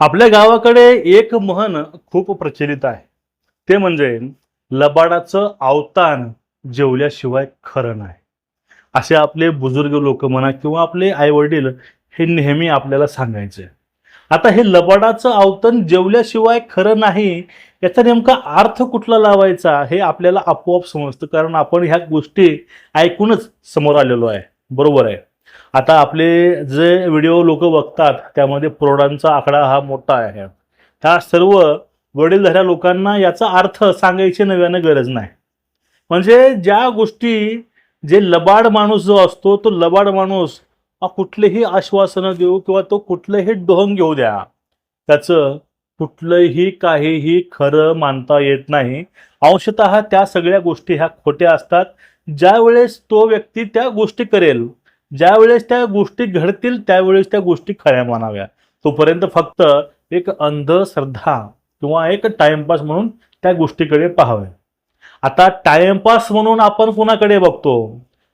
आपल्या गावाकडे एक म्हण खूप प्रचलित आहे. ते म्हणजे लबाडाचं अवतान जेवल्याशिवाय खरं नाही. असे आपले बुजुर्ग लोक म्हणा किंवा आपले आई वडील हे नेहमी आपल्याला सांगायचे. आता हे लबाडाचं अवतन जेवल्याशिवाय खरं नाही याचा नेमका अर्थ कुठला लावायचा हे आपल्याला आपोआप समजतं. कारण आपण ह्या गोष्टी ऐकूनच समोर आलेलो आहे. बरोबर आहे? आता आपले जे व्हिडिओ लोक बघतात त्यामध्ये प्रौढांचा आकडा हा मोठा आहे. त्या सर्व वडीलधाऱ्या लोकांना याचा अर्थ सांगायची नव्यानं गरज नाही. म्हणजे ज्या गोष्टी जे लबाड माणूस जो असतो तो लबाड माणूस हा कुठलेही आश्वासनं देऊ किंवा तो कुठलंही डोहंग घेऊ द्या. त्याचं कुठलंही काहीही खरं मानता येत नाही. अंशतः त्या सगळ्या गोष्टी ह्या खोट्या असतात. ज्यावेळेस तो व्यक्ती त्या गोष्टी करेल ज्या वेळेस त्या गोष्टी घडतील त्यावेळेस त्या गोष्टी खऱ्या मानाव्या. तोपर्यंत फक्त एक अंधश्रद्धा किंवा एक टाइमपास म्हणून त्या गोष्टीकडे पाहावे. आता टाइमपास म्हणून आपण कुणाकडे बघतो?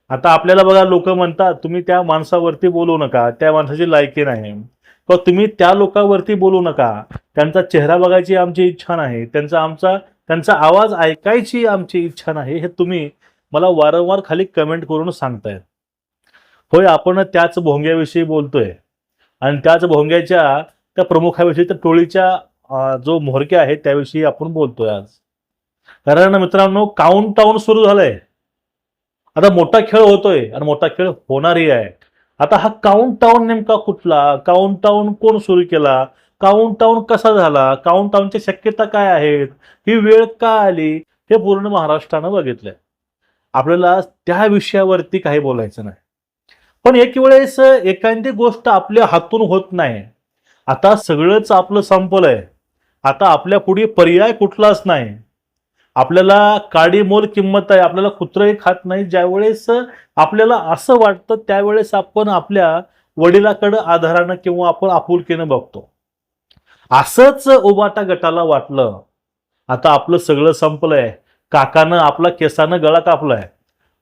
आता आपल्याला बघा लोक म्हणतात तुम्ही त्या माणसावरती बोलू नका त्या माणसाची लायकी नाही. किंवा तुम्ही त्या लोकांवरती बोलू नका त्यांचा चेहरा बघायची आमची इच्छा नाही त्यांचा आमचा त्यांचा आवाज ऐकायची आमची इच्छा नाही हे तुम्ही मला वारंवार खाली कमेंट करून सांगतायत. होय आपण त्याच भोंग्याविषयी बोलतोय. आणि त्याच भोंग्याच्या त्या प्रमुखाविषयी त्या टोळीच्या जो म्होरक्या आहे त्याविषयी आपण बोलतोय आज. कारण मित्रांनो काउंट डाऊन सुरू झालंय. आता मोठा खेळ होतोय आणि मोठा खेळ होणारही आहे. आता हा काउंट डाऊन नेमका कुठला? काउंट डाऊन कोण सुरू केला? काउंट डाऊन कसा झाला? काउंट डाऊनच्या शक्यता काय आहेत ही वेळ का आली? हे पूर्ण महाराष्ट्रानं बघितलंय. आपल्याला त्या विषयावरती काही बोलायचं नाही. पण एक वेळेस एखादी गोष्ट आपल्या हातून होत नाही. आता सगळंच आपलं संपलंय. आता आपल्या पुढे पर्याय कुठलाच नाही. आपल्याला काडी मोल किंमत आहे. आपल्याला कुत्रही खात नाही. ज्यावेळेस आपल्याला असं वाटतं त्यावेळेस आपण आपल्या वडिलाकडं आधारानं किंवा आपण आपुलकीनं बघतो. असंच उबाटा गटाला वाटलं. आता आपलं सगळं संपलंय. काकानं आपला केसानं गळा कापलाय.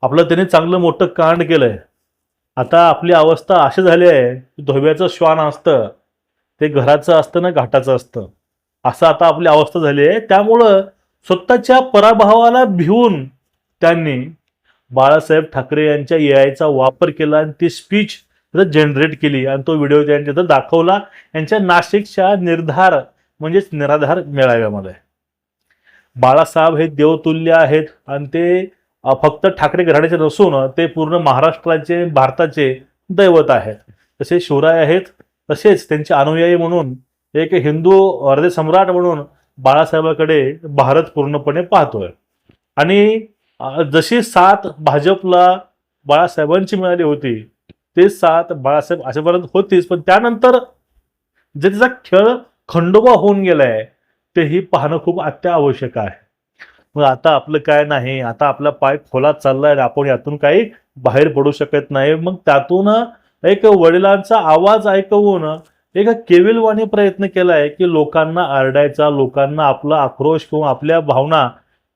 आपलं त्याने चांगलं मोठं कांड केलंय. आता आपली अवस्था अशी झाली आहे की धोब्याचं श्वान असतं ते घराचं असतं ना घाटाचं असतं. असं आता आपली अवस्था झाली आहे. त्यामुळं स्वतःच्या पराभवाला भिवून त्यांनी बाळासाहेब ठाकरे यांच्या एआयचा वापर केला आणि ती स्पीच जनरेट केली. आणि तो व्हिडिओ त्यांच्या तिथं दाखवला. यांच्या नाशिकच्या निर्धार म्हणजेच निराधार मेळाव्यामध्ये. बाळासाहेब हे देवतुल्य आहेत. आणि ते फक्त ठाकरे घराण्याचे नसून ते पूर्ण महाराष्ट्राचे भारताचे दैवत आहेत. तसे शिवराय आहेत तसेच त्यांचे अनुयायी म्हणून एक हिंदू हृदय सम्राट म्हणून बाळासाहेबाकडे भारत पूर्णपणे पाहतोय. आणि जशी साथ भाजपला बाळासाहेबांची मिळाली होती ते साथ बाळासाहेब अशापर्यंत होतीच पण त्यानंतर जे त्याचा खेळ खंडोबा होऊन गेलाय तेही पाहणं खूप अत्यावश्यक आहे. मग आता आपलं काय नाही? आता आपला पाय खोलात चाललाय आपण यातून काही बाहेर पडू शकत नाही. मग त्यातून एक वडिलांचा आवाज ऐकवून एक केविलवाणी प्रयत्न केलाय की लोकांना आरडायचा लोकांना आपला आक्रोश किंवा आपल्या भावना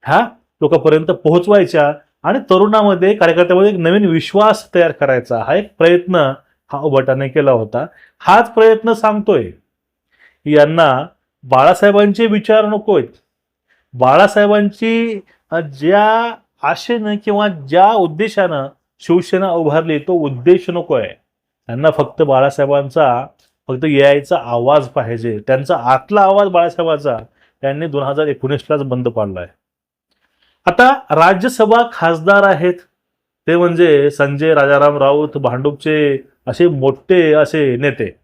ह्या लोकांपर्यंत पोहोचवायच्या आणि तरुणामध्ये कार्यकर्त्यामध्ये एक नवीन विश्वास तयार करायचा. हा एक प्रयत्न हा उभटाने केला होता. हाच प्रयत्न सांगतोय. यांना बाळासाहेबांचे विचार नकोत बाळासाहेबांची ज्या आशेनं किंवा ज्या उद्देशानं शिवसेना उभारली तो उद्देश नको आहे. त्यांना फक्त बाळासाहेबांचा फक्त यायचा आवाज पाहिजे. त्यांचा आतला आवाज बाळासाहेबांचा त्यांनी दोन हजार एकोणीसलाच बंद पाडला आहे. आता राज्यसभा खासदार आहेत. ते म्हणजे संजय राजाराम राऊत भांडूपचे असे मोठे असे नेते.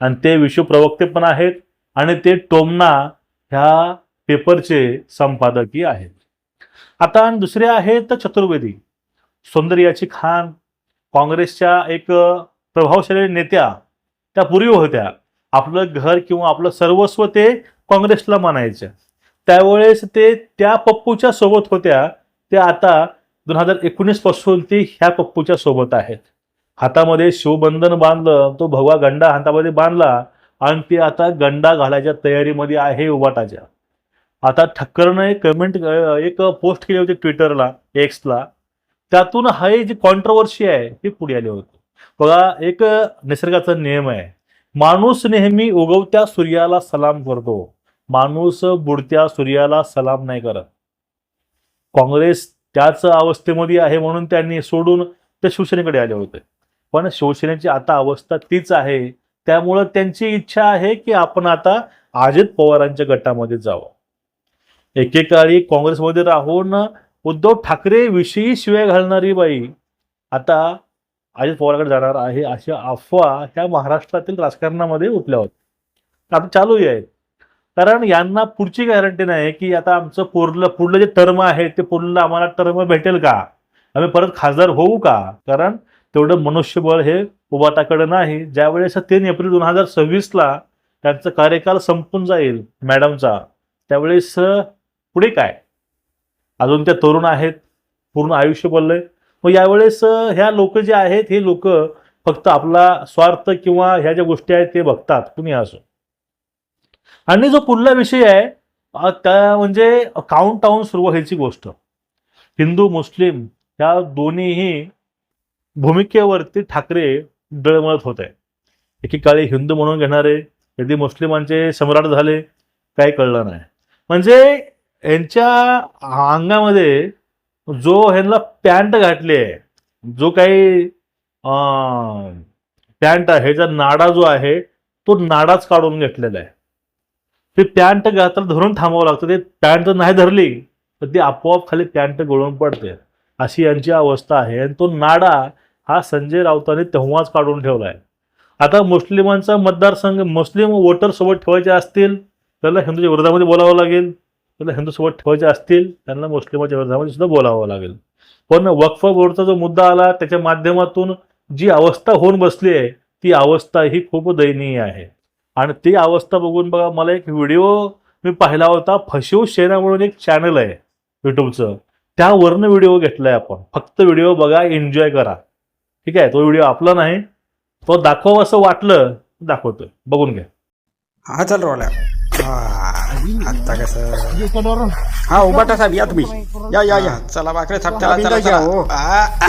आणि ते विश्वप्रवक्ते पण आहेत. आणि ते टोमना ह्या पेपरचे संपादकीय आहेत. आता दुसरे आहेत चतुर्वेदी. सौंदर्याची खान काँग्रेसच्या एक प्रभावशाली नेत्या त्या पूर्वी होत्या. आपलं घर किंवा आपलं सर्वस्व ते काँग्रेसला मानायच्या त्यावेळेस ते त्या पप्पूच्या सोबत होत्या. ते आता दोन हजार एकोणीसपासून ते ह्या पप्पूच्या सोबत आहेत. हातामध्ये शिवबंधन बांधलं तो भगवा गंडा हातामध्ये बांधला आणि ते आता गंडा घालायच्या तयारीमध्ये आहे उबाटाच्या आता ठक्करनं एक कमेंट एक पोस्ट केली होती ट्विटरला एक्सला त्यातून हा जी कॉन्ट्रोवर्सी आहे ही पुढे आली होती. बघा एक निसर्गाचा नियम आहे. माणूस नेहमी उगवत्या सूर्याला सलाम करतो. माणूस बुडत्या सूर्याला सलाम नाही करत. काँग्रेस त्याच अवस्थेमध्ये आहे म्हणून त्यांनी सोडून ते शिवसेनेकडे आले होते. पण शिवसेनेची आता अवस्था तीच आहे. त्यामुळं त्यांची इच्छा आहे की आपण आता अजित पवारांच्या गटामध्ये जावं. एकेकाळी काँग्रेसमध्ये राहून उद्धव ठाकरे विषयी घालणारी बाई. आता अजित पवारकडे जाणार आहे अशा अफवा ह्या महाराष्ट्रातील राजकारणामध्ये उठल्या होत्या. आता चालूही आहेत कारण यांना पुढची गॅरंटी नाही की आता आमचं पुरलं पुढलं जे टर्म आहे ते पुरलं आम्हाला टर्म भेटेल का? आम्ही परत खासदार होऊ का? कारण तेवढं मनुष्यबळ हे उबाटाकडे नाही. ज्यावेळेस तीन एप्रिल दोन हजार सव्वीसला त्यांचा कार्यकाल संपून जाईल मॅडमचा त्यावेळेस पुढे काय? अजून त्या तरुण आहेत पूर्ण आयुष्य बोललंय. मग यावेळेस ह्या लोक जे आहेत हे लोक फक्त आपला स्वार्थ किंवा ह्या ज्या गोष्टी आहेत ते बघतात. कुणी असो. आणि जो पुढला विषय आहे त्या म्हणजे काउंट डाऊन सुरू व्हायची गोष्ट. हिंदू मुस्लिम ह्या दोन्हीही भूमिकेवरती ठाकरे डळमळत होते. एकेकाळी हिंदू म्हणून घेणारे कधी मुस्लिमांचे सम्राट झाले काही कळलं नाही. म्हणजे यांच्या अंगामध्ये जो ह्यांना पॅन्ट घातली आहे जो काही पॅन्ट आहे ह्याचा नाडा जो आहे तो नाडाच काढून घेतलेला आहे. ते पॅन्ट घातलं धरून थांबावं लागतं. ते पॅन्ट नाही धरली तर ती आपोआप खाली पॅन्ट गळून पडते. अशी यांची अवस्था आहे. आणि तो नाडा हा संजय राऊतांनी तेव्हाच काढून ठेवलाय आता मुस्लिमांचा मतदारसंघ मुस्लिम वोटर सोबत ठेवायचे असतील त्याला हिंदूच्या विरोधामध्ये बोलावं लागेल. त्याला हिंदू सोबत ठेवायचे असतील त्यांना मुस्लिमाच्या विरोधामध्ये सुद्धा बोलावं लागेल. पण वक्फ बोर्डचा जो मुद्दा आला त्याच्या माध्यमातून जी अवस्था होऊन बसली आहे ती अवस्था ही खूप दयनीय आहे. आणि ती अवस्था बघून बघा मला एक व्हिडिओ मी पाहिला होता फशीव सेना म्हणून एक चॅनल आहे युट्यूबचं त्यावरनं व्हिडिओ घेतलाय आपण. फक्त व्हिडिओ बघा एन्जॉय करा. ठीक आहे? तो व्हिडिओ आपला नाही तो दाखव असं वाटलं दाखवतोय. बघून घ्या. हा चल रोल्या. आता कसं हा उभाटा साहेब या तुम्ही. या या या. चला बाकरे साहेब चला. चला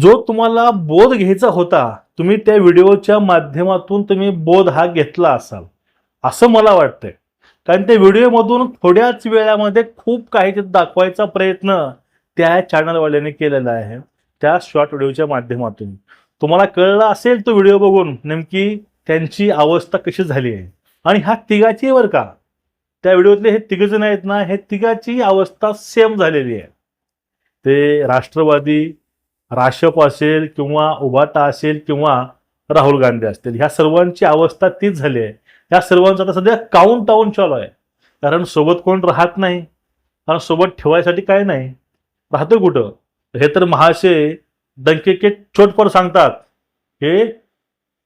जो तुम्हाला बोध घ्यायचा होता तुम्ही त्या व्हिडिओच्या माध्यमातून तुम्ही बोध हा घेतला असाल असं मला वाटतंय. कारण त्या व्हिडिओमधून थोड्याच वेळामध्ये खूप काही दाखवायचा प्रयत्न त्या चॅनलवाल्याने केलेला आहे त्या शॉर्ट व्हिडिओच्या माध्यमातून. तुम्हाला कळलं असेल तो व्हिडिओ बघून नेमकी त्यांची अवस्था कशी झाली आहे. आणि ह्या तिघाची वर का. त्या व्हिडिओतले हे तिघजण आहेत ना हे तिघाची अवस्था सेम झालेली आहे. ते राष्ट्रवादी राशप असेल किंवा उभाटा असेल किंवा राहुल गांधी असतील ह्या सर्वांची अवस्था तीच झाली आहे. ह्या सर्वांचं आता सध्या काउंट डाऊन चालू आहे. कारण सोबत कोण राहत नाही कारण सोबत ठेवायसाठी काय नाही राहतोय कुठं? हे तर महाशय डंके चोट सांगतात हे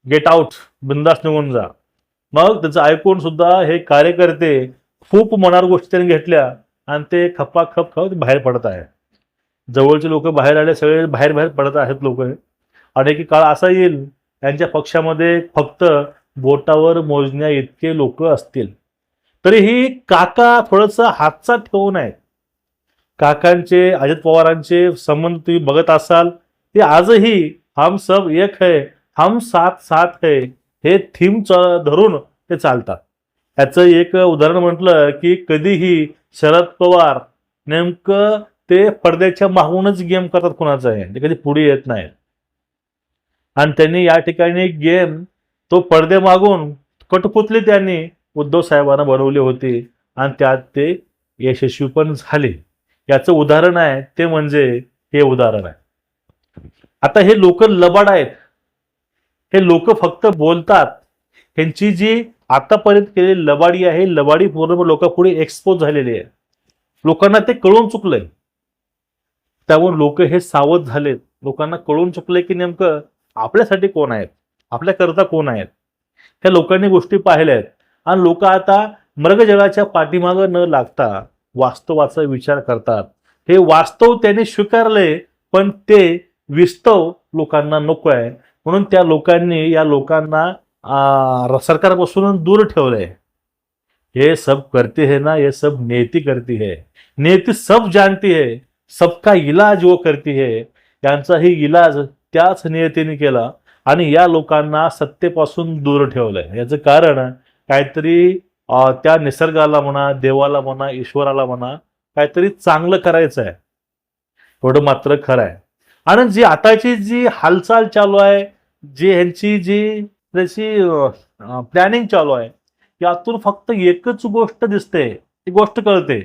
गेट आउट बिंदास निघून जा. मग त्याचं ऐकून सुद्धा हे कार्यकर्ते खूप मनावर गोष्टी त्यांनी घेतल्या आणि ते खप्पा खप खप बाहेर पडत आहे जवळचे लोक बाहेर आले सगळे बाहेर बाहेर पडत आहेत लोक. आणि की काळ असा येईल यांच्या पक्षामध्ये फक्त बोटावर मोजण्या इतके लोक असतील. तरीही काका थोडंसं हातचा ठेवून आहेत. काकांचे अजित पवारांचे संबंध तुम्ही बघत असाल ते आजही हम सब एक है हम साथ साथ है हे थीम धरून ते चालतात. याचं एक उदाहरण म्हटलं की कधीही शरद पवार नेमकं ते पडद्याच्या मागूनच गेम करतात कोणाचा आहे? ते कधी पुढे येत नाहीत आणि त्यांनी या ठिकाणी गेम तो पडदे मागून कटपुतली त्यांनी उद्धव साहेबांना बनवली होती आणि त्यात ते यशस्वी पण झाले. याचं उदाहरण आहे ते म्हणजे हे उदाहरण आहे. आता हे लोक लबाड आहेत. हे लोक फक्त बोलतात. ह्यांची जी आतापर्यंत केलेली लबाडी आहे लबाडी पूर्ण लोकांपुढे एक्सपोज झालेली आहे. लोकांना ते कळून चुकलंय. त्यामुळे लोक हे सावध झालेत. लोकांना कळून चुकलंय की नेमकं आपल्यासाठी कोण आहेत? आपल्याकरता कोण आहेत? ह्या लोकांनी गोष्टी पाहिल्या आहेत. आणि लोक आता मृगजगाच्या पाठीमागं न लागता वास्तवाचा विचार करतात. हे वास्तव त्याने स्वीकारले पण ते विस्तव लोकांना नको आहे. म्हणून त्या लोकांनी या लोकांना सरकारपासून दूर ठेवलंय. हे सब करते है ना ये सब नेती करती है. नेती सब जानती है सबका इलाज वो करती है. यांचाही इलाज त्याच नियतीने केला आणि या लोकांना सत्तेपासून दूर ठेवलंय. याचं कारण काहीतरी त्या निसर्गाला म्हणा देवाला म्हणा ईश्वराला म्हणा काहीतरी चांगलं करायचं आहे एवढं मात्र खरं आहे. आणि जी आताची जी हालचाल चालू आहे जी ह्यांची जी त्याची प्लॅनिंग चालू आहे यातून फक्त एकच गोष्ट दिसते ती गोष्ट कळते.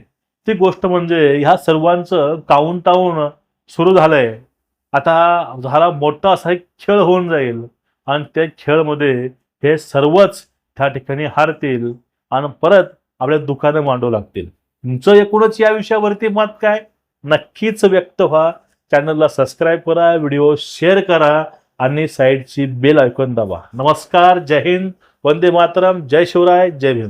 ती गोष्ट म्हणजे ह्या सर्वांचं काउंट टाऊन सुरू झालंय. आता झाला मोठा असा एक खेळ होऊन जाईल आणि त्या खेळमध्ये हे सर्वच त्या ठिकाणी हारतील आणि परत आपल्या दुकानं मांडू लागतील. तुमचं एकूणच या विषयावरती मत काय? नक्कीच व्यक्त व्हा. चॅनलला सबस्क्राईब करा व्हिडिओ शेअर करा आणि साईडची बेल ऐकून दाबा. नमस्कार जय हिंद वंदे मातरम जय शिवराय जय भीम.